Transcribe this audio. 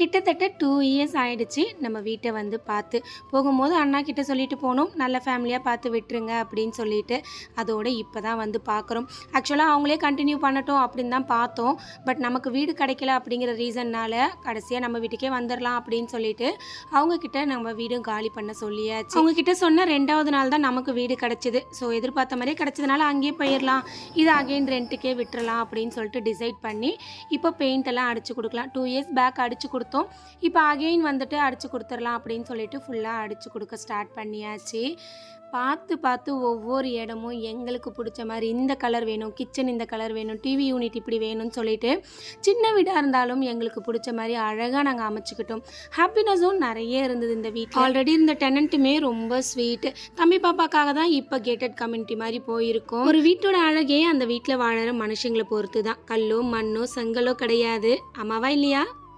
கிட்டத்தட்ட two years ஆயிடுச்சு. நம்ம வீட்டை வந்து பார்த்து போகும்போது அண்ணா கிட்ட சொல்லிட்டு போனோம். நல்ல ஃபேமிலியாக பார்த்து விட்டுருங்க அப்படின்னு சொல்லிட்டு அதோட இப்போ தான் வந்து பார்க்குறோம். ஆக்சுவலாக அவங்களே கண்டினியூ பண்ணட்டும் அப்படின்னு தான் பார்த்தோம். பட் நமக்கு வீடு கிடைக்கல அப்படிங்கிற ரீசன்னால கடைசியாக நம்ம வீட்டுக்கே வந்துடலாம் அப்படின்னு சொல்லிட்டு அவங்க கிட்ட நம்ம வீடும் காலி பண்ண சொல்லியாச்சு. அவங்க கிட்ட சொன்ன ரெண்டாவது நாள் தான் நமக்கு வீடு கிடச்சிது. ஸோ எதிர்பார்த்த மாதிரியே கிடச்சதுனால அங்கேயே போயிடலாம் இது அகைன் ரெண்ட்டுக்கே விட்டுறலாம் அப்படின்னு சொல்லிட்டு டிசைட் பண்ணி இப்போ பெயிண்ட் எல்லாம் அடிச்சு கொடுக்கலாம். டூ இயர்ஸ் பேக் அடிச்சு கொடுத்தோம். இப்போ அகைன் வந்துட்டு அடித்து கொடுத்துடலாம் அப்படின்னு சொல்லிட்டு ஃபுல்லாக அடித்து கொடுக்க ஸ்டார்ட் பண்ணியாச்சு. பார்த்து பார்த்து ஒவ்வொரு இடமும் எங்களுக்கு பிடிச்ச மாதிரி இந்த கலர் வேணும் கிச்சன் இந்த கலர் வேணும் டிவி யூனிட் இப்படி வேணும்னு சொல்லிட்டு சின்ன வீடாக இருந்தாலும் எங்களுக்கு பிடிச்ச மாதிரி அழகாக நாங்கள் அமைச்சுக்கிட்டோம். ஹாப்பினஸும் நிறைய இருந்தது இந்த வீட்டில் ஆல்ரெடி இந்த டெனண்ட்டுமே ரொம்ப ஸ்வீட்டு தம்பி பாப்பாக்காக தான் இப்போ கேட்டட் கம்யூனிட்டி மாதிரி போயிருக்கோம். ஒரு வீட்டோட அழகே அந்த வீட்டில் வாழற மனுஷங்களை பொறுத்து தான் கல்லோ மண்ணோ செங்கலோ கிடையாது. அம்மாவா இல்லையா?